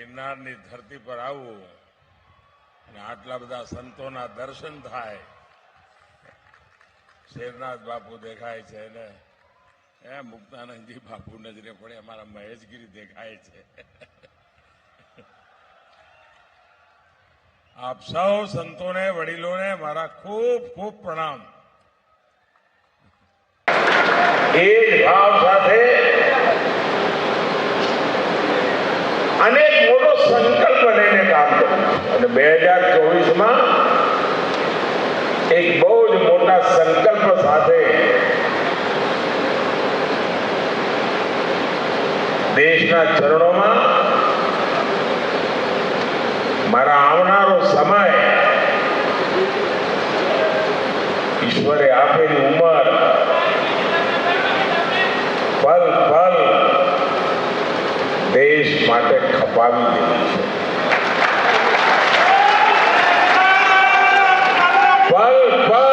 ગિરનારની ધરતી પર આવવું અને આટલા બધા સંતોના દર્શન થાય. શેરનાથ બાપુ દેખાય છે ને, એ મુક્તાનંદજી બાપુ નજરે પડે, અમારા મહેશગીરી દેખાય છે. આપ સૌ સંતોને, વડીલોને મારા ખૂબ ખૂબ પ્રણામ. એ ભાવ સાથે અનેક મોટો સંકલ્પ લઈને કામ કર્યું અને બે હજાર ચોવીસમાં એક બહુ જ મોટા સંકલ્પ સાથે દેશના ચરણોમાં મારા આવનારો સમય ઈશ્વરે આપેલી ઉંમર, પલ પલ દેશ માટે ખપાવી દેવી છે. પલ પલ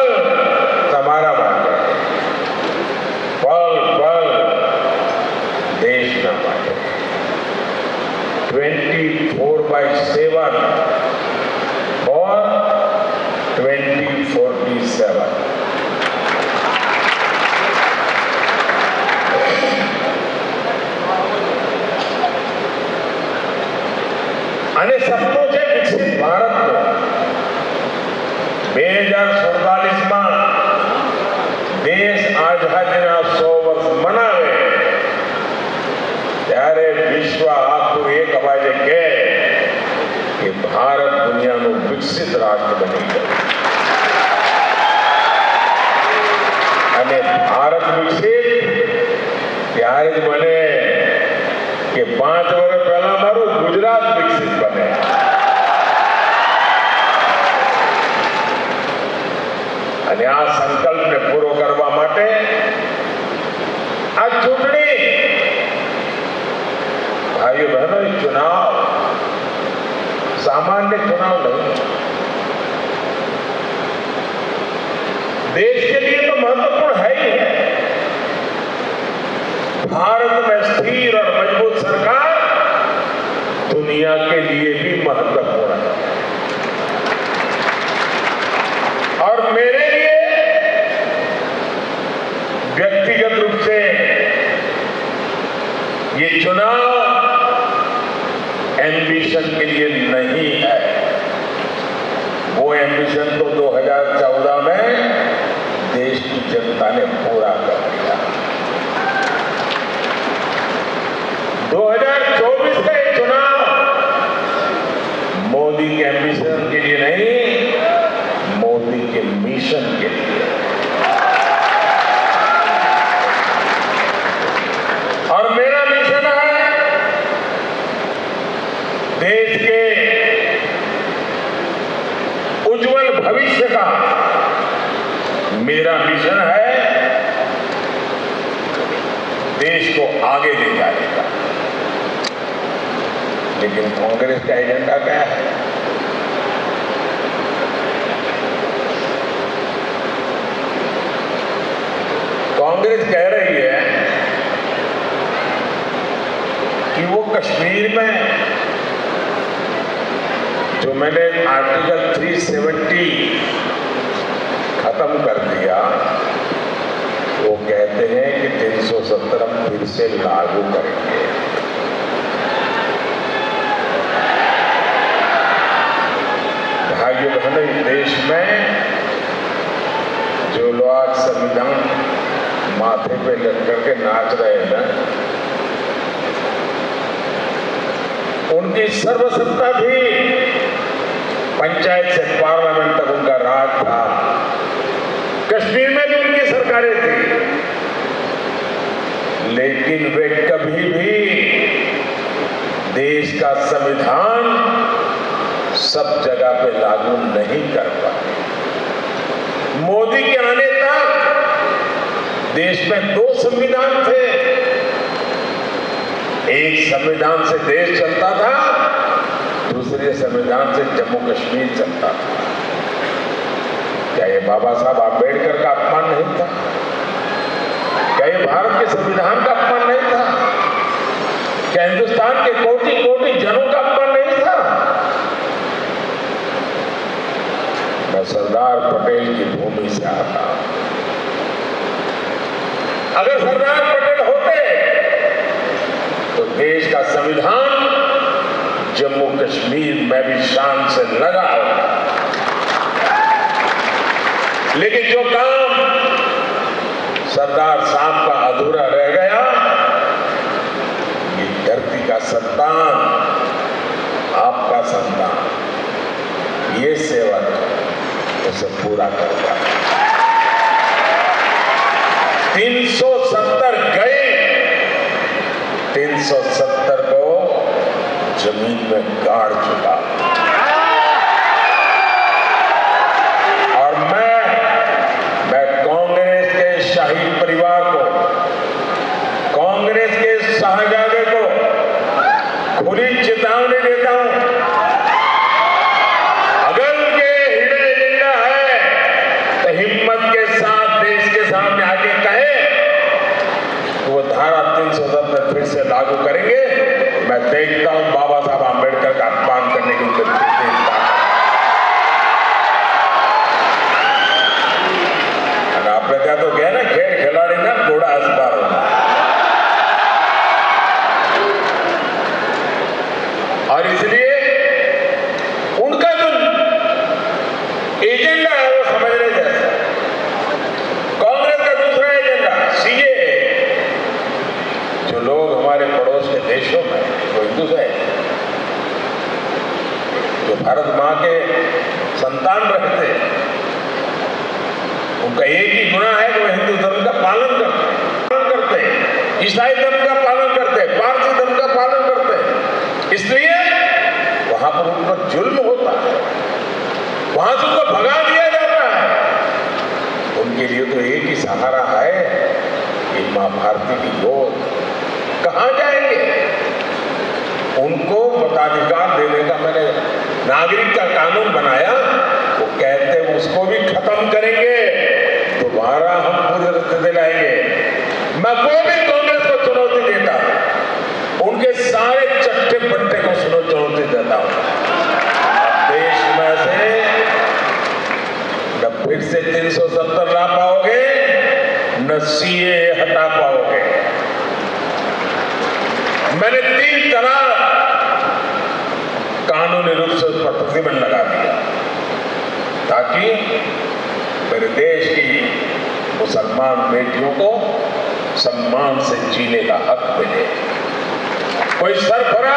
અને સપનું છે વિકસિત ભારતનું બે હજાર સુડતાલીસમાં દેશ આઝાદીના સો વર્ષ મનાવે ત્યારે વિશ્વ આખું એક અવાજે કહે કે ભારત દુનિયાનું વિકસિત રાષ્ટ્ર બની ગયું અને ભારત વિકસિત ત્યારે જ બને આ સંકલ્પને પૂરો કરવા માટે આ ચૂંટણી भाइयों बहनों ये चुनाव सामान्य चुनाव नहीं देश के लिए तो महत्वपूर्ण है ही है भारत में स्थिर और मजबूत सरकार दुनिया के लिए भी महत्वपूर्ण है और मेरे व्यक्तिगत रूप से ये चुनाव एम्बिशन के लिए नहीं है। वो एम्बिशन तो 2014 में देश की जनता ने पूरा कर दिया। 2024 का ये चुनाव मोदी के एम्बिशन के लिए नहीं मोदी के मिशन के लिए और मेरा मिशन है देश के उज्जवल भविष्य का मेरा मिशन है देश को आगे ले जाने का लेकिन कांग्रेस का एजेंडा क्या है? कांग्रेस कह रही है कि वो कश्मीर में, जो मैंने आर्टिकल 370 खत्म कर दिया, वो कहते हैं कि 370 हम फिर से लागू करेंगे। इस देश में जो लोग संविधान माथे पे लग करके नाच रहे हैं उनकी सर्वसत्ता थी पंचायत से पार्लियामेंट तक उनका राज था। कश्मीर में भी उनकी सरकारें थी। लेकिन वे कभी भी देश का संविधान सब जगह पे लागू नहीं कर पाए मोदी के आने तक देश में दो संविधान थे। एक संविधान से देश चलता था, दूसरे संविधान से जम्मू कश्मीर चलता था। क्या ये बाबा साहब आम्बेडकर का अपमान नहीं था? क्या ये भारत के संविधान का अपमान नहीं था? क्या हिंदुस्तान के कोटि कोटि जनों का अपमान सरदार पटेल की भूमि से आता अगर सरदार पटेल होते तो देश का संविधान जम्मू कश्मीर में भी शान से लगा होता। लेकिन जो काम सरदार साहब का अधूरा रह गया, ये धरती का संतान, आपका संतान, ये सेवक से पूरा करता है 370 गए। 370 को ज़मीन में गाड़ चुका और मैं मैं कांग्रेस के शाही परिवार को कांग्रेस के शाहजादे को खुली चेतावनी देता हूँ अगर उनके हृदय एजेंडा है तो हिम्मत के साथ देश के सामने आके कहे तो वो धारा तीन सौ सत्तर फिर से लागू करेंगे मैं देखता हूँ बाबा साहब आंबेडकर का अपमान करने की उनके उनके सारे चट्टे पट्टे को सुनो चुनौती देता हूँ। देश में से न फिर से 370 ला पाओगे, न सीए हटा पाओगे। मैंने तीन तरह कानूनी रूप से उस पर प्रतिबंध लगा दिया, ताकि मेरे देश की मुसलमान बेटियों को सम्मान से जीने का हक मिले। कोई सर सरफरा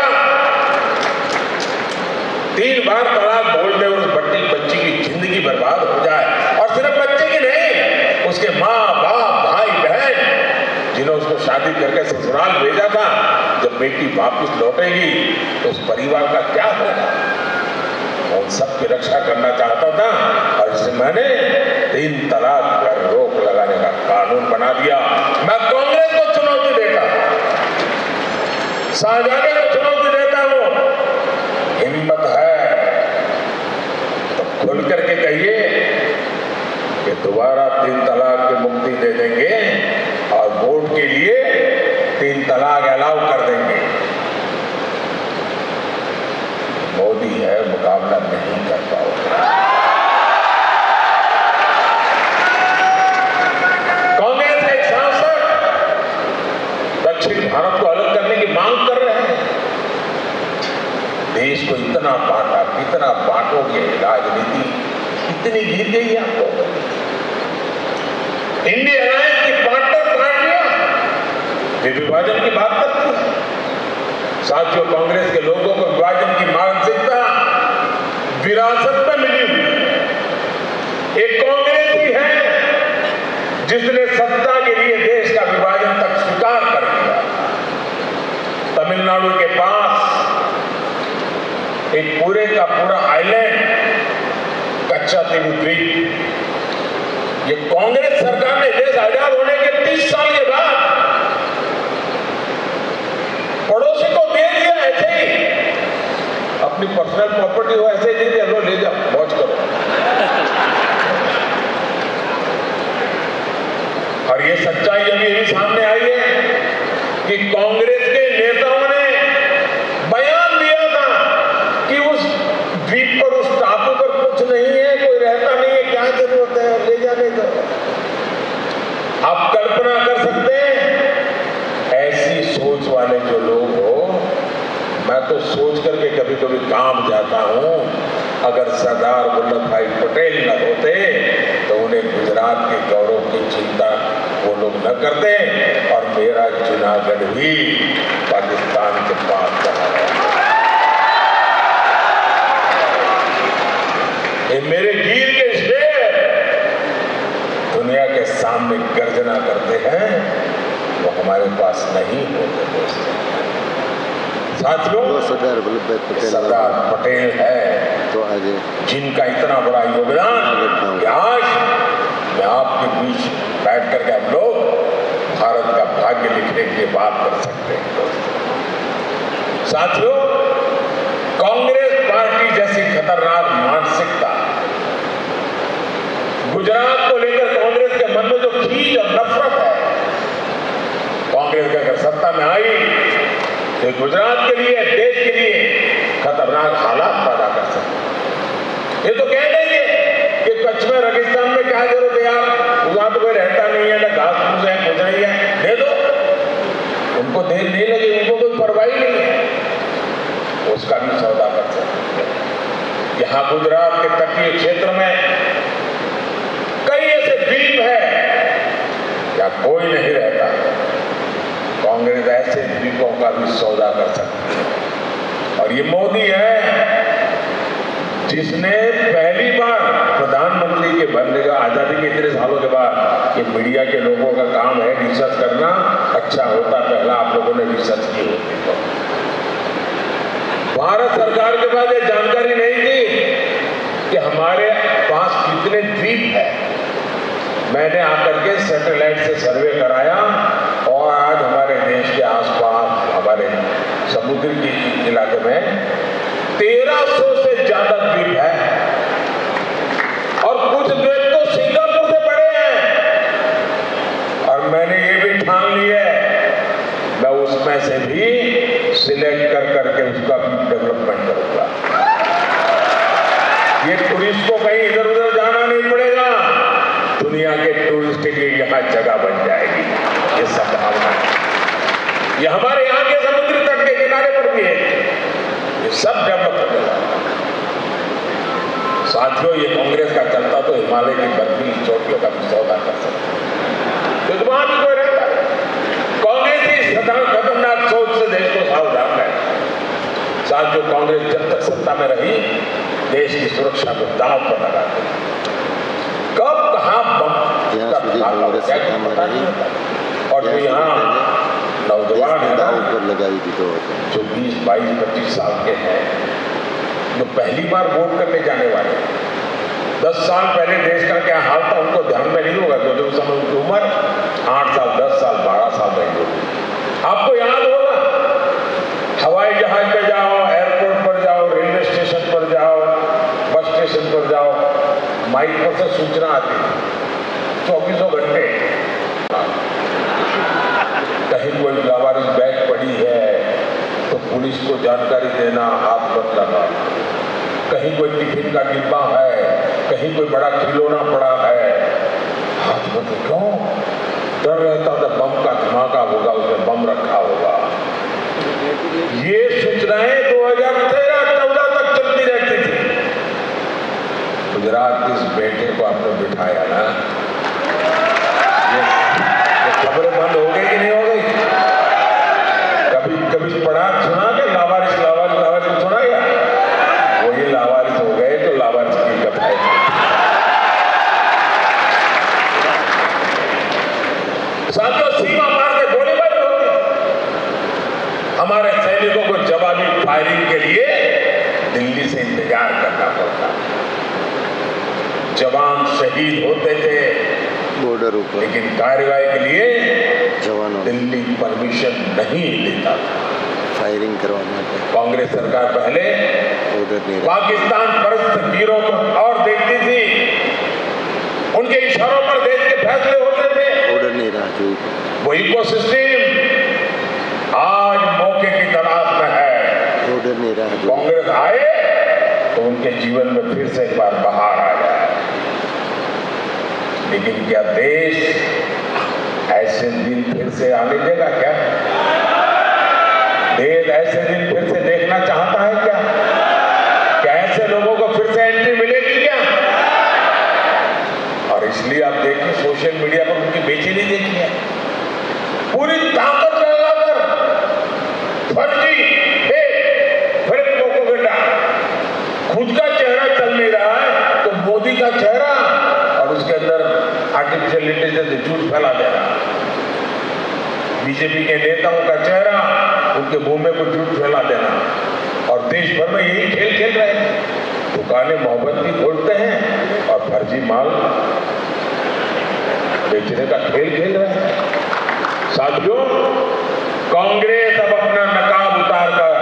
तीन बार तलाक बोल दे उस बट्टी बच्ची की ज़िंदगी बर्बाद हो जाए। और सिर्फ़ बच्चे की नहीं, उसके माँ बाप भाई बहन जिन्होंने उसको शादी करके ससुराल भेजा था, जब बेटी वापस लौटेगी तो उस परिवार का क्या होगा उन सबकी रक्षा करना चाहता था? और इसलिए मैंने तीन तलाक पर रोक लगाने का कानून बना दिया। मैं कांग्रेस को शाहजहां को चुनौती देता हूँ हिम्मत है। तो खुल करके कहिए कि दोबारा तीन तलाक की मुक्ति दे देंगे और वोट के लिए तीन तलाक अलाउ कर देंगे। मोदी है, मुकाबला नहीं कर पाओगे। कांग्रेस के सांसद दक्षिण भारत को अलग मांग कर रहे हैं। देश को इतना बांटा, कितना बांटोगे, राजनीति कितनी गिर गई आपको? इंडिया अलायंस की पार्टनर पार्टियाँ ये विभाजन की बात करती है साथियों, कांग्रेस के लोगों को विभाजन की मानसिकता विरासत में मिली। हुई एक कांग्रेस ही है जिसने सत्ता के लिए देश का विभाजन तक स्वीकार कर दिया तमिलनाडु के पास एक पूरे का पूरा आइलैंड कच्चा तीन द्वीप ये कांग्रेस सरकार ने देश आज़ाद होने के 30 साल के बाद पड़ोसी को दे दिया ऐसे ही। अपनी पर्सनल प्रॉपर्टी हो ऐसे ही दे लो, ले जाओ मौज करो। और ये सच्चाई अभी सामने आई है कि कांग्रेस आप कल्पना कर सकते हैं। ऐसी सोच वाले जो लोग हो, मैं तो सोच करके कभी कभी काम जाता हूँ। अगर सरदार वल्लभ भाई पटेल न होते तो उन्हें गुजरात के गौरव की चिंता वो लोग न करते और मेरा जूनागढ़ भी पाकिस्तान के पास कहा ये मेरे के सामने गर्जना करते हैं वो हमारे पास नहीं होते दोस्तों। साथियों सरदार वल्लभ भाई पटेल सरदार पटेल है। तो आगे। जिनका इतना बड़ा योगदान कि आज मैं आपके बीच बैठ करके हम लोग भारत का भाग्य लिखने की बात कर सकते हैं दोस्तों। साथियों कांग्रेस पार्टी जैसी खतरनाक मानसिकता गुजरात को लेकर कांग्रेस के जो और नफरत है। कांग्रेस अगर सत्ता में आई तो गुजरात के लिए, देश के लिए खतरनाक हालात पैदा कर सकते ये तो कह देंगे कि कच्छ में, रेगिस्तान में क्या ज़रूरत है यार? वहाँ तो कोई रहता नहीं है, ना घास फूस है कुछ नहीं है। दे दो। उनको देर नहीं लगी, उनको कोई परवाही नहीं है। उसका भी सौदा कर सकते यहाँ गुजरात के तटीय क्षेत्र में कई ऐसे द्वीप है क्या कोई नहीं रहता। कांग्रेस ऐसे द्वीपों का भी सौदा कर सकती है। और ये मोदी है, जिसने पहली बार प्रधानमंत्री के बनने का आज़ादी के इतने सालों के बाद ये मीडिया के लोगों का काम है रिसर्च करना अच्छा होता पहला आप लोगों ने रिसर्च की होती। तो भारत सरकार के पास ये जानकारी नहीं थी कि हमारे पास कितने द्वीप है। मैंने आकर के सैटेलाइट से सर्वे कराया और आज हमारे देश के आसपास, हमारे समुद्र के इलाके में 1300 से ज़्यादा द्वीप है। और कुछ द्वीप तो सिंगापुर से बड़े हैं। और मैंने ये भी ठान लिया मैं उसमें से भी सिलेक्ट कर करके उसका डेवलपमेंट करूँगा। ये टूरिस्ट को कहीं इधर उधर जाना नहीं पड़ेगा दुनिया के टूरिस्ट के लिए यहाँ जगह बन जाएगी ये है ये हमारे यहाँ के समुद्र तट के किनारे पर भी है। ये सब डेवलप हो। साथियों ये कांग्रेस का चलता तो हिमालय की बर्फीली चोटियों का भी सौदा कर सकता है। तो वहाँ भी कोई रहता है? कांग्रेस खतरनाक सोच से देश को सावधान है साथियों कांग्रेस जब तक सत्ता में रही देश की सुरक्षा को दांव पर लगा कब कहाँ बम नौजवान है ना? लगाई थी तो। जो बीस बाईस पच्चीस साल के हैं जो पहली बार वोट करने जाने वाले दस साल पहले देश का क्या हाल था उनको ध्यान में नहीं होगा क्योंकि उस समय उनकी उम्र आठ साल दस साल बारह साल रही होगी। आपको याद होगा हवाई जहाज़ पे जाओ एयरपोर्ट पर जाओ रेलवे स्टेशन पर जाओ बस स्टेशन पर जाओ माइक पर से सूचना आती चौबीसों कोई लावारिस बैग पड़ी है तो पुलिस को जानकारी देना, हाथ मत लगा कहीं कोई टिफ़िन का डिब्बा है, कहीं कोई बड़ा खिलौना पड़ा है, हाथ मत क्यों डर रहता था, बम का धमाका होगा उसमें बम रखा होगा। ये सूचनाएँ 2013 चौदह तक चलती रहती थी। गुजरात इस बेटे को आपने बिठाया ना ये, ये खबरें बंद हो गई कि नहीं हो गई कभी कभी पढ़ा सुना के लावारिस लावारिस लावारिस सुना गया वही लावारिस हो गए तो लावारिस की कथाएँ साथियों सीमा पार के गोलीबारी होती है। हमारे सैनिकों को जवाबी फायरिंग के लिए दिल्ली से इंतज़ार करना पड़ता है जवान शहीद होते थे रूप लेकिन कार्रवाई के लिए जवानों। दिल्ली परमिशन नहीं देता फायरिंग करवाना कांग्रेस सरकार पहले उधर नहीं पाकिस्तान परस्त वीरों को और देखती थी। उनके इशारों पर देश के फैसले होते थे। उधर नहीं रहा थी वो इको सिस्टम आज मौके की तलाश में है। उधर नहीं रहा कांग्रेस आए तो उनके जीवन में फिर से एक बार बहार आए। लेकिन क्या देश ऐसे दिन फिर से आने देगा क्या? देश ऐसे दिन फिर से देखना चाहता है क्या क्या ऐसे लोगों को फिर से एंट्री मिलेगी क्या और इसलिए आप देखिए सोशल मीडिया पर उनकी बेचैनी देखिए पूरी ताकत लगाकर फर्जी फेक फेक प्रोपोगंडा खुद का चेहरा चल नहीं रहा है तो मोदी का चेहरा और उसके अंदर आर्टिफिशियल इंटेलिजेंस झूठ फैला दे रहा बीजेपी के नेताओं का चेहरा, उनके मुँह में झूठ फैला देना। और देश भर में यही खेल खेल रहे हैं। दुकानें मोहब्बत की खोलते हैं और फर्जी माल बेचने का खेल खेल रहे हैं। साथियों, कांग्रेस अब अपना नकाब उतारकर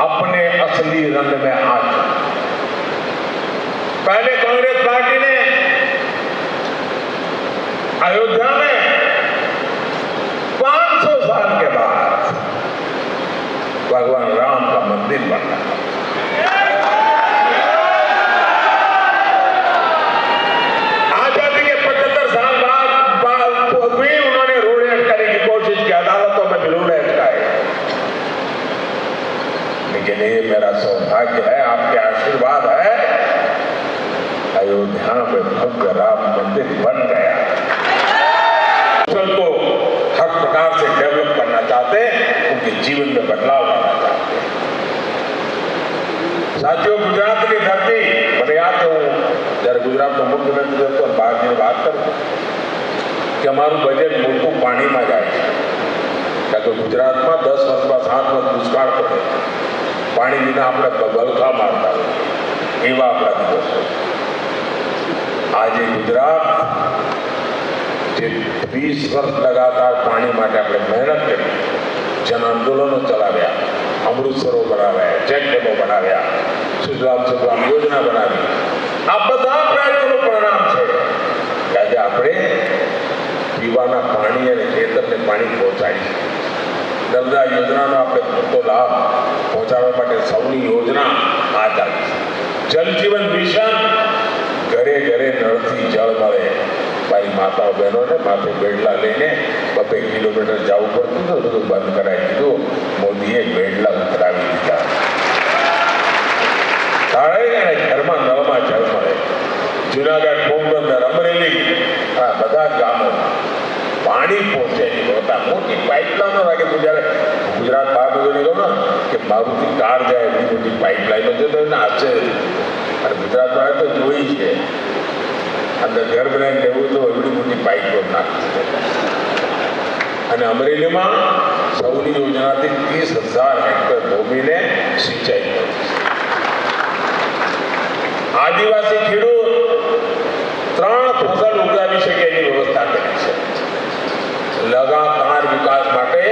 अपने असली रंग में आ चुकी पहले कांग्रेस पार्टी ने अयोध्या में 500 साल के बाद भगवान राम का मंदिर बना आज़ादी के 75 साल बाद बाद भी उन्होंने रोड़े अटकाने की कोशिश की, अदालतों में भी रोड़े लेकिन ये मेरा सौभाग्य है, आपके आशीर्वाद है। अयोध्या में भव्य राम मंदिर बन गया को हर प्रकार से डेवलप करना चाहते हैं उनके जीवन में बदलाव लाना चाहते हैं साथियों गुजरात की धरती મને યાદ છે હું જ્યારે ગુજરાતનો મુખ્યમંત્રી હતો બહારની વાત કરું કે અમારું બજેટ મોટું પાણીમાં જાય છે કારણ કે ગુજરાતમાં દસ વર્ષમાં સાત વર્ષ દુષ્કાળ પડે પાણી વિના આપણે બલખા મારતા હોઈએ. એવા આપણા દિવસો આજે ગુજરાત જે વીસ વર્ષ લગાતાર પાણી માટે આપણે મહેનત કરી જન આંદોલનો ચલાવ્યા અમૃતસરો બનાવ્યા ચેક ડેમો બનાવ્યા સુજલામ સુફલામ યોજના બનાવી આ બધા પ્રયત્નોનું પરિણામ છે કે આજે આપણે પીવાના પાણી અને ખેતરને પાણી પહોંચાડી શકીએ નર્મદા યોજનાનો આપણે પૂરતો લાભ પહોંચાડવા માટે સૌની યોજના આ ચાલી છે જલ જીવન મિશન ઘરે ઘરે નળથી જળ મળે મારી માતા બહેનોને માથે બેડલા લઈને બબે કિલોમીટર જવું પડતું હતું, બધું બંધ કરાવી દીધું. મોદીએ બેડલા ઉતરાવી દીધા. ઘરમાં નળમાં જળ મળે. જુનાગઢ પોરબંદર, અમરેલી, આ બધા ગામો પાણી પહોંચે. હતા મોટી પાઇપલાઈનો લાગે તો જ્યારે ગુજરાત બહાર બધું ગયો ને, કે મારુતિ કાર જાય, એટલી મોટી પાઇપલાઈનો જતો એને આશ્ચર્ય. અને ગુજરાતમાં તો જોઈ છે. અંદર ઘર બનાવીને તો એવડી મોટી પાઇપ અને અમરેલીમાં સૌની યોજનાથી ત્રીસ હજાર હેક્ટર ભૂમિને સિંચાઈ આદિવાસી ખેડૂત ત્રણ ફસલ ઉગાવી શકે એની વ્યવસ્થા કરી છે. લગાતાર વિકાસ માટે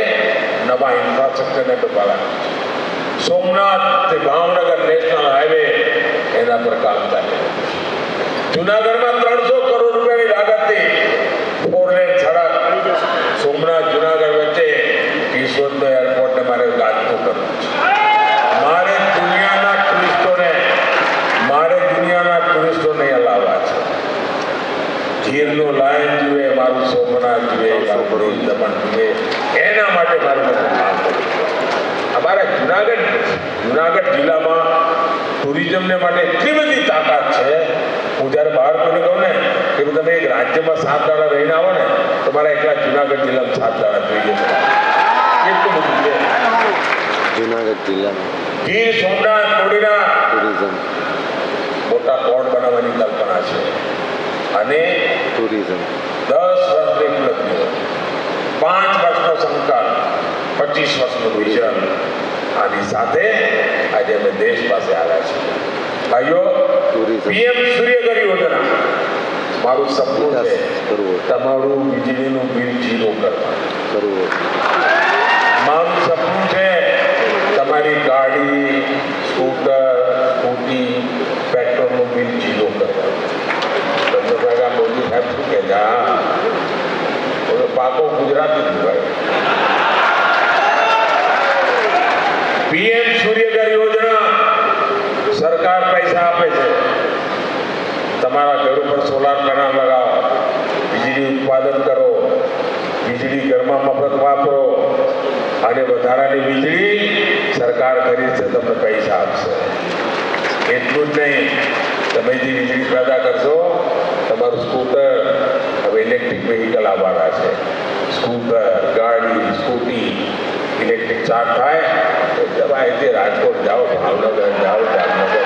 નવા ઇન્ફ્રાસ્ટ્રક્ચરને બનાવ્યા સોમનાથ તે ભાવનગર નેશનલ હાઈવે એના પર કામ ચાલે. જુનાગઢમાં ત્રણસો કરોડ રૂપિયાની જુનાગઢ મારે સોમનાથ જુએ, મારું દીવ દમણ એના માટે મારું કામ કરવું. અમારા જુનાગઢ જુનાગઢ જિલ્લામાં ટુરિઝમને માટે એટલી બધી તાકાત છે હું જ્યારે બહાર કોઈને કહું ને કે ભાઈ તમે એક રાજ્યમાં સાત દાડા રહીને આવો ને તમારા એકલા જુનાગઢ જિલ્લામાં સાત દાડા જોઈએ કેટલું બધું છે? જુનાગઢ જિલ્લામાં. ગીર સોમનાથ મોડીના ટુરિઝમ. મોટા પોર્ટ બનાવવાની કલ્પના છે. અને ટુરિઝમ. દસ વર્ષની ઉપલબ્ધિઓ પાંચ વર્ષનો સંકલ્પ. પચીસ વર્ષનું વિઝન આની સાથે આજે અમે દેશ પાસે આવ્યા છીએ. ભાઈઓ ટુરિઝમ. પીએમ સૂર્યગરી યોજના. મારું સપનું વિકાસ છે કરવો તમારું વીજળીનું બિલ ઝીરો કરવા કરવો મારું સપનું છે તમારી ગાડી સ્કૂટર સ્કૂટી પેટ્રોલનું બિલ ઝીરો કરવા તમને લાગે આ મોદી સાહેબ શું કહે છે હા બોલો પાકો ગુજરાતી જ ભાઈ પીએમ ઘર ઉપર સોલાર પેનલ લગાવો વીજળી ઉત્પાદન કરો વીજળી ઘરમાં મફત વાપરો અને બધા વધારાની વીજળી સરકાર ખરીદશે તમને પૈસા આપશે એટલું જ નહીં તમે જે વીજળી પેદા કરશો તમારું સ્કૂટર હવે ઇલેક્ટ્રિક વ્હીકલ આવવાના છે સ્કૂટર ગાડી સ્કૂટી ઇલેક્ટ્રિક ચાર્જ થાય તો તમે અહીંથી રાજકોટ જાઓ ભાવનગર જાઓ જામનગર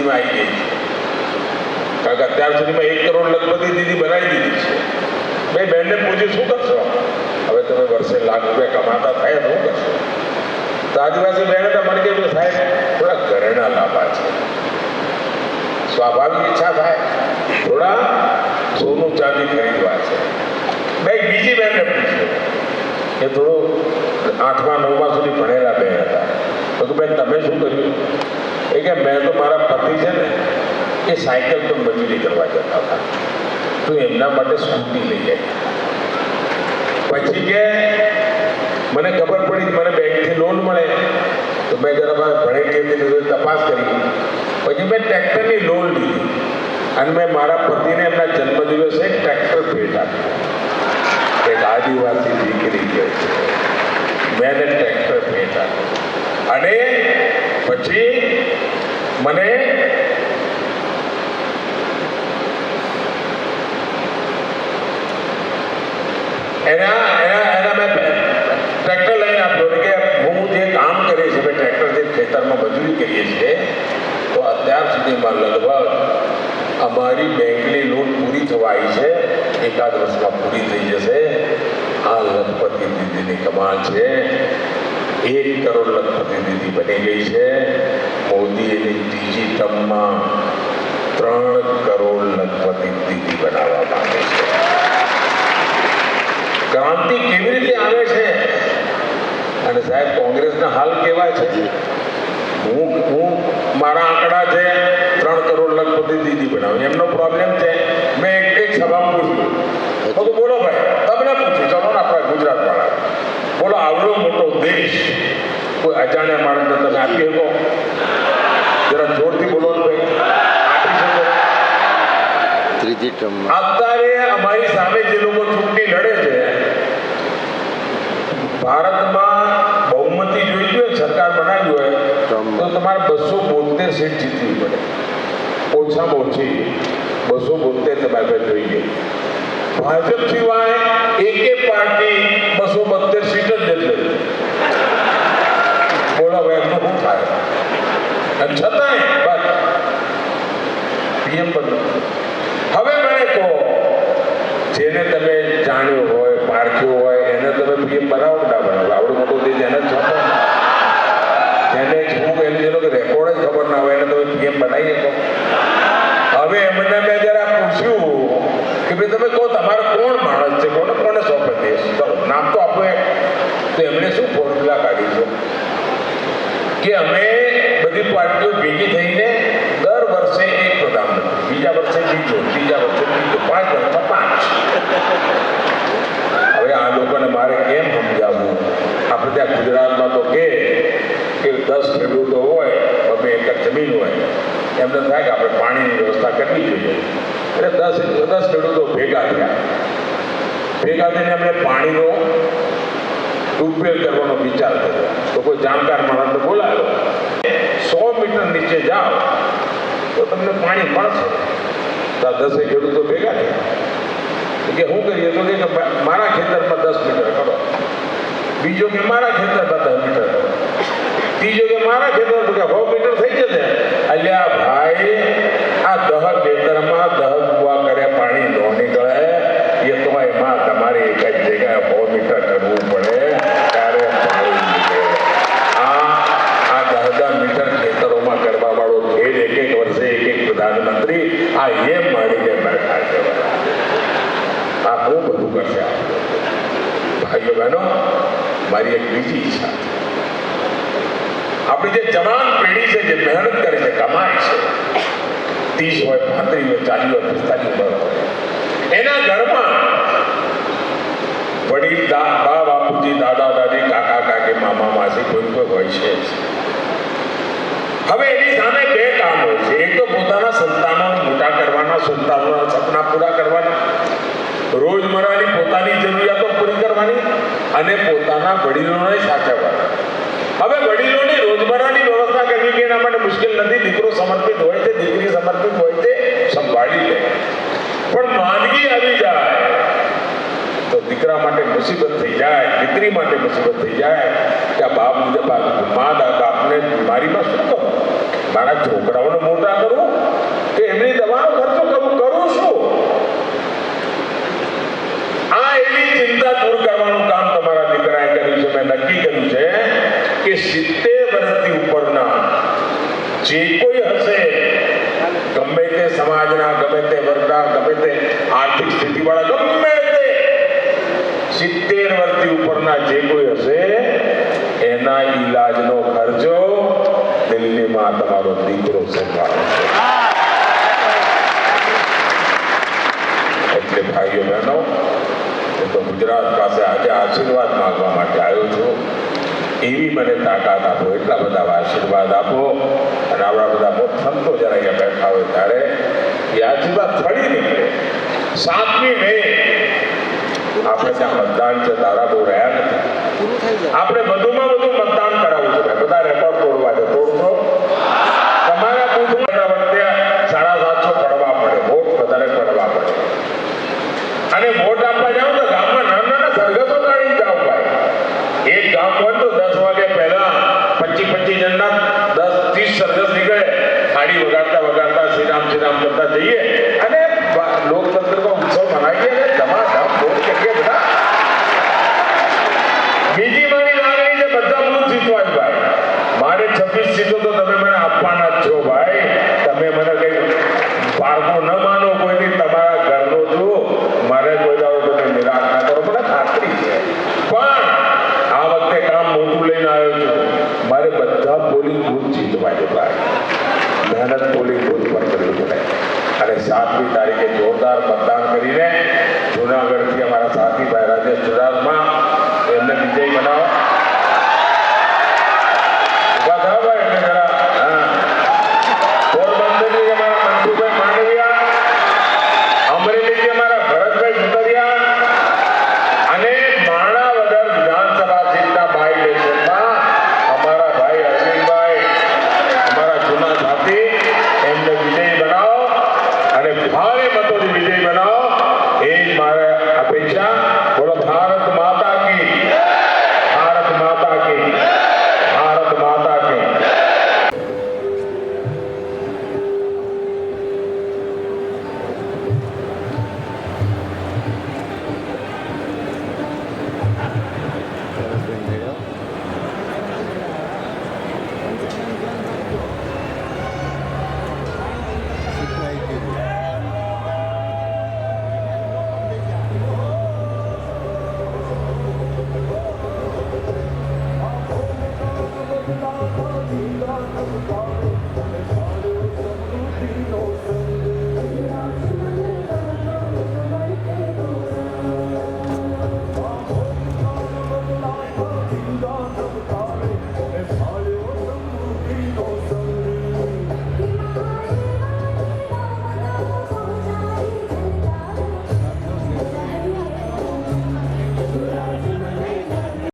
લખપતિ આવી ગઈ. છે કારણ કે અત્યાર સુધીમાં એક કરોડ લખપતિ દીદી બનાવી દીધી છે. મેં બહેનને પૂછ્યું, શું કરશો? હવે તમે વર્ષે લાખ રૂપિયા કમાતા થાય શું કરશો? તો આદિવાસી બહેને તો મને કહ્યું કે સાહેબ, થોડા ઘરેણા લાભા છે. સ્વાભાવિક ઈચ્છા થાય. થોડા સોનું ચાંદી ખરીદવા છે. મેં બીજી બહેનને પૂછ્યું કે થોડું આઠમા, નવમા સુધી ભણેલા બહેન હતા. તો કે બેન, તમે શું કર્યું? એ કે મેં તો મારા પતિ છે ને એ સાયકલ પર મજૂરી કરવા જતા હતા તો એમના માટે સ્કૂટી લઈ જાય પછી કે મને ખબર પડી કે મને બેંકથી લોન મળે તો મેં જરા મારા ભણેલી હતી તો તપાસ કરી પછી મેં ટ્રેક્ટરની લોન લીધી અને મેં મારા પતિને એમના જન્મદિવસે એક ટ્રેક્ટર ભેટ આપ્યું એક આદિવાસી દીકરી કે છે મેં એને ટ્રેક્ટર ભેટ આપ્યું અને પછી મને એના એના એના મેં ટ્રેક્ટર લઈને આપ્યું એટલે કે હું જે કામ કરીએ છીએ અમે ટ્રેક્ટરથી ખેતરમાં મજૂરી કરીએ છીએ તો અત્યાર સુધીમાં લગભગ અમારી બેંકની લોન પૂરી થવા આવી છે એકાદ વર્ષમાં પૂરી થઈ જશે આ લખપતિ દીદીની કમાલ છે એક કરોડ લખપતિ દીદી બની ગઈ છે મોદી એની ત્રીજી ટર્મમાં ત્રણ કરોડ લખપતિ દીદી બનાવવા માંગે છે. ક્રાંતિ કેવી રીતે આવે છે? અને સાહેબ, કોંગ્રેસના હાલ કેવા છે? હું હું મારા આંકડા છે, ત્રણ કરોડ લખપતિ દીદી બનાવે. એમનો પ્રોબ્લેમ છે, મેં એક એક સભામાં પૂછ્યું. બધું બોલો ભાઈ, તમને પૂછ્યું ચલો ને આપણા ગુજરાત વાળા બોલો, આવડો મોટો દેશ, કોઈ અજાણ્યા માણસને તમે આપી શકો જરા જોરથી બોલો ને ભાઈ આપી શકો ટર્મમાં અત્યારે અમારી સામે જે લોકો ચૂંટણી લડે છે ભારતમાં બહુમતી જોઈ હોય સરકાર બનાવી હોય તો તમારે બસો બોતેર સીટ જીતવી પડે. ઓછામાં ઓછી બસો બોતેર તમારે જોઈએ ભાજપ સિવાય એકે પાર્ટી બસો બોતેર સીટ જ નથી બોલો હવે એમનું શું થાય? છતાંય પીએમ પણ કહો જેને તમે જાણ્યો હોય, પારખ્યો હોય, એને તમે પીએમ બનાવો બનાવો. આવડો મોટો દેશ એને જ જેને શું એને જેનો રેકોર્ડ જ ખબર ના હોય, એને તમે પીએમ બનાવી શકો. હવે એમને મેં જરા પૂછ્યું કે ભાઈ, તમે કહો, તમારો કોણ માણસ છે? કોને કોને સોંપે દેશ ચલો નામ તો આપો. તો એમણે શું ફોર્મ્યુલા કાઢી છે? કે અમે બધી પાર્ટીઓ ભેગી થઈને દર વર્ષે એક પ્રધાનમંત્રી, બીજા વર્ષે બીજો, ત્રીજા વર્ષે બીજો પાંચ વર્ષમાં પાંચ હવે આ લોકોને મારે કેમ સમજાવવું આપણે ત્યાં ગુજરાતમાં તો કે કે દસ ખેડૂતો હોય અમે એકર જમીન હોય એમને થાય કે આપણે પાણીની વ્યવસ્થા કરવી જોઈએ એટલે દસ દસ ખેડૂતો ભેગા થયા ભેગા થઈને એમને પાણીનો ટ્યુબવેલ કરવાનો વિચાર કર્યો તો કોઈ જાણકાર માણસને બોલાવ્યો સો મીટર નીચે જાઓ તો તમને પાણી મળશે તો આ દસે ખેડૂતો ભેગા થયા તો કે શું કરીએ તો કે મારા ખેતરમાં દસ મીટર કરો. બીજો કે મારા ખેતરમાં દસ મીટર કરો. ત્રીજો કે મારા ખેતરમાં તો કે સો મીટર થઈ જશે. હવે વડીલોની રોજબરોની વ્યવસ્થા કરવી કે એના માટે મુશ્કેલ નથી. દીકરો સમર્પિત હોય તે દીકરી સમર્પિત હોય તે સંભાળી લે. પણ માંદગી આવી જાય તો દીકરા માટે મુસીબત થઈ જાય, દીકરી માટે મુસીબત થઈ જાય કે આ બાપ મુજબ મા બાપને બીમારીમાં શું કરો? મારા છોકરાઓને મોટા કરવું કે એમની દવાનો ખર્ચો કરવું કરું શું? આ એવી ચિંતા દૂર કે સિત્તેર વર્ષથી ઉપરના જે કોઈ હશે, ગમે તે સમાજના, ગમે તે વર્ગના, ગમે તે આર્થિક સ્થિતિવાળા, ગમે તે સિત્તેર વર્ષથી ઉપરના જે કોઈ હશે, એના ઈલાજનો ખર્ચો દિલ્હીમાં તમારો દીકરો સંભાળે છે. એટલે ભાઈઓ બહેનો તો ગુજરાત પાસે આજે આશીર્વાદ માગવા માટે આવ્યો છું. એવી મને તાકાત આપો એટલા બધા આશીર્વાદ આપો. અને આપણા બધા સંતો જ્યારે અહીંયા બેઠા હોય ત્યારે યાદીમાં ફરી નીકળે. સાતમી મે આપણે ત્યાં મતદાન છે તારા બહુ રહ્યા નથી. આપણે વધુમાં आखिरी